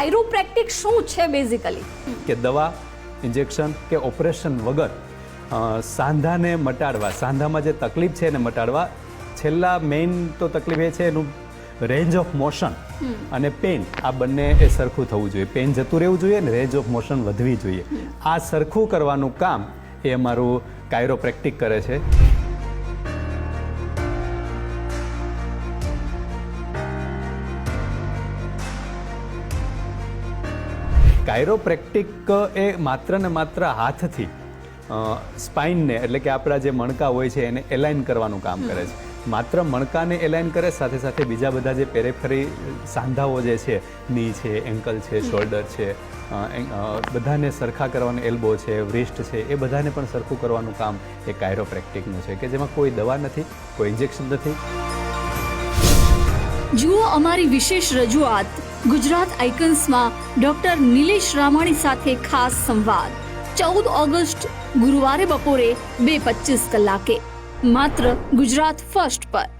Chiropractic શું છે basically કે દવા ઇન્જેક્શન કે ઓપરેશન વગર સાંધાને મટાડવા સાંધામાં જે તકલીફ છે એને મટાડવા છેલ્લા મેઇન તો તકલીફ એ છે એનું રેન્જ ઓફ મોશન અને પેન આ બંને એ સરખું થવું જોઈએ. પેન જતું રહેવું જોઈએ ને રેન્જ ઓફ મોશન વધવી જોઈએ. આ સરખું કરવાનું કામ એ અમારું કાયરોપ્રેક્ટિક કરે છે. કાયરોપ્રેક્ટિક એ માત્ર ને માત્ર હાથથી સ્પાઇનને એટલે કે આપણા જે મણકા હોય છે એને એલાઇન કરવાનું કામ કરે છે. માત્ર મણકાને એલાઇન કરે સાથે સાથે બીજા બધા જે પેરેફરી સાંધાઓ જે છે ની છે એન્કલ છે શોલ્ડર છે બધાને સરખા કરવાનું એલ્બો છે વ્રિસ્ટ છે એ બધાને પણ સરખું કરવાનું કામ એ કાયરોપ્રેક્ટિકનું છે કે જેમાં કોઈ દવા નથી કોઈ ઇન્જેક્શન નથી. જુઓ અમારી વિશેષ રજૂઆત. ગુજરાત આઇકન્સમાં ડોક્ટર નિલેશ રામાણી સાથે ખાસ સંવાદ. ચૌદ ઓગસ્ટ, ગુરુવારે બપોરે બે પચીસ કલાકે. માત્ર ગુજરાત ફર્સ્ટ પર.